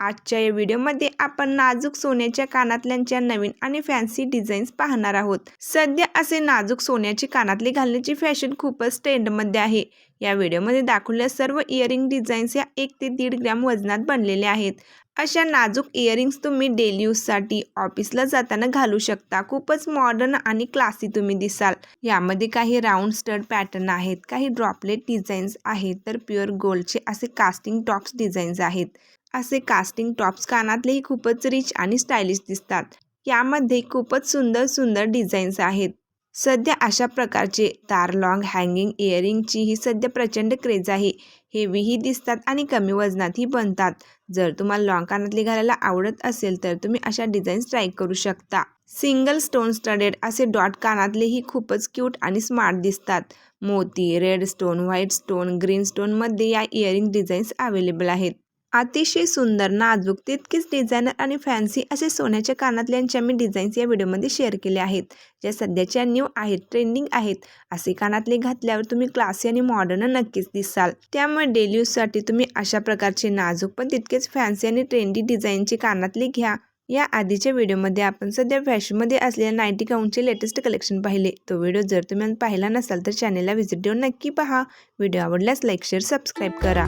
आजच्या या व्हिडिओमध्ये आपण नाजूक सोन्याच्या कानातल्यांच्या नवीन आणि फॅन्सी डिझाईन्स पाहणार आहोत. सध्या असे नाजूक सोन्याचे कानातले घालण्याची फॅशन खूपच ट्रेंडमध्ये आहे. या व्हिडिओमध्ये दाखवलेल्या सर्व इयरिंग डिझाईन्स या एक ते दीड ग्रॅम वजनात बनलेल्या आहेत. अशा नाजूक इयरिंग्स तुम्ही डेली यूजसाठी ऑफिसला जाताना घालू शकता. खूपच मॉडर्न आणि क्लासी तुम्ही दिसाल. यामध्ये काही राऊंड स्टड पॅटर्न आहेत काही ड्रॉपलेट डिझाईन्स आहेत तर प्युअर गोल्डचे असे कास्टिंग टॉप्स डिझाईन्स आहेत. असे कास्टिंग टॉप्स कानातलेही खूपच रिच आणि स्टायलिश दिसतात. यामध्ये खूपच सुंदर सुंदर डिझाईन्स आहेत. सध्या अशा प्रकारचे तार लॉंग हँगिंग इयरिंगची ही सध्या प्रचंड क्रेज आहे. हेवीही दिसतात आणि कमी वजनातही बनतात. जर तुम्हाला लॉंग कानातले घालायला आवडत असेल तर तुम्ही अशा डिझाईन्स ट्राय करू शकता. सिंगल स्टोन स्टडेड असे डॉट कानातलेही खूपच क्यूट आणि स्मार्ट दिसतात. मोती red stone white stone green स्टोनमध्ये या इयरिंग डिझाईन्स अवेलेबल आहेत. अतिशय सुंदर नाजूक तितकीच डिझायनर आणि फॅन्सी असे सोन्याच्या कानातल्यांच्या मी डिझाईन्स या व्हिडिओमध्ये शेअर केले आहेत. ज्या सध्याच्या न्यू आहेत ट्रेंडिंग आहेत असे कानातले घातल्यावर तुम्ही क्लासी आणि मॉडर्न नक्कीच दिसाल. त्यामुळे डेली यूजसाठी तुम्ही अशा प्रकारचे नाजूक पण तितकेच फॅन्सी आणि ट्रेंडी डिझाईनचे कानातले घ्या. या आधीच्या व्हिडिओमध्ये आपण सध्या फॅशनमध्ये असलेल्या नाईन्टी गाऊनचे लेटेस्ट कलेक्शन पाहिले. तो व्हिडिओ जर तुम्ही पाहिला नसाल तर चॅनेलला व्हिजिट देऊन नक्की पहा. व्हिडिओ आवडल्यास लाईक शेअर सबस्क्राईब करा.